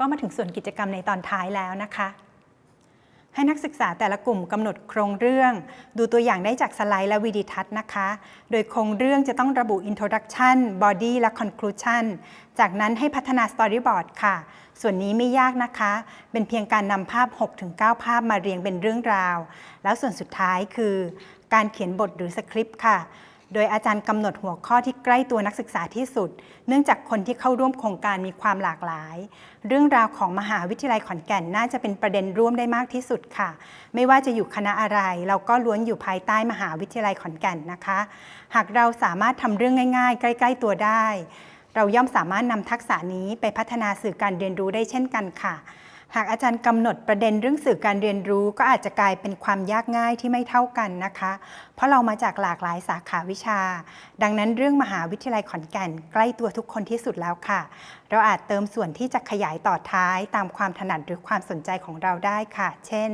ก็มาถึงส่วนกิจกรรมในตอนท้ายแล้วนะคะให้นักศึกษาแต่ละกลุ่มกำหนดโครงเรื่อง ดูตัวอย่างได้จากสไลด์และวิดีทัศน์นะคะ โดยโครงเรื่องจะต้องระบุ introduction body และ conclusion จากนั้นให้พัฒนา storyboard ค่ะ ส่วนนี้ไม่ยากนะคะ เป็นเพียงการนำภาพ 6-9 ภาพมาเรียงเป็นเรื่องราว แล้วส่วนสุดท้ายคือ การเขียนบทหรือสคริปต์ค่ะ โดยอาจารย์กำหนดหัวข้อที่ใกล้ตัวนักศึกษาที่สุด เนื่องจากคนที่เข้าร่วมโครงการมีความหลากหลาย เรื่องราวของมหาวิทยาลัยขอนแก่นน่าจะเป็นประเด็นร่วมได้มากที่สุดค่ะ ไม่ว่าจะอยู่คณะอะไร เราก็ล้วนอยู่ภายใต้มหาวิทยาลัยขอนแก่นนะคะ หากเราสามารถทำเรื่องง่าย ๆ ใกล้ ๆ ตัวได้ เราย่อมสามารถนำทักษะนี้ไปพัฒนาสื่อการเรียนรู้ได้เช่นกันค่ะ หากอาจารย์กำหนดประเด็นเรื่องสื่อการเรียนรู้ ก็อาจจะกลายเป็นความยากง่ายที่ไม่เท่ากันนะคะ เพราะเรามาจากหลากหลายสาขาวิชา ดังนั้นเรื่องมหาวิทยาลัยขอนแก่น ใกล้ตัวทุกคนที่สุดแล้วค่ะ เราอาจเติมส่วนที่จะขยายต่อท้ายตามความถนัดหรือความสนใจของเราได้ค่ะ เช่น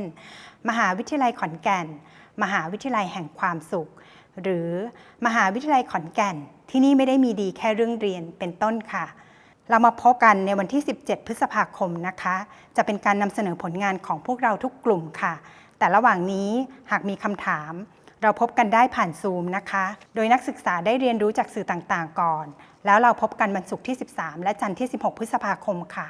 มหาวิทยาลัยขอนแก่น มหาวิทยาลัยแห่งความสุข หรือมหาวิทยาลัยขอนแก่น ที่นี่ไม่ได้มีดีแค่เรื่องเรียนเป็นต้นค่ะ เรามาพบกันในวันที่ 17 พฤษภาคมนะคะ จะเป็นการนำเสนอผลงานของพวกเราทุกกลุ่มค่ะ แต่ระหว่างนี้หากมีคำถาม เราพบกันได้ผ่านซูมนะคะ โดยนักศึกษาได้เรียนรู้จากสื่อต่างๆ ก่อน แล้วเราพบกันวันศุกร์ที่ 13 และจันทร์ที่ 16 พฤษภาคมค่ะ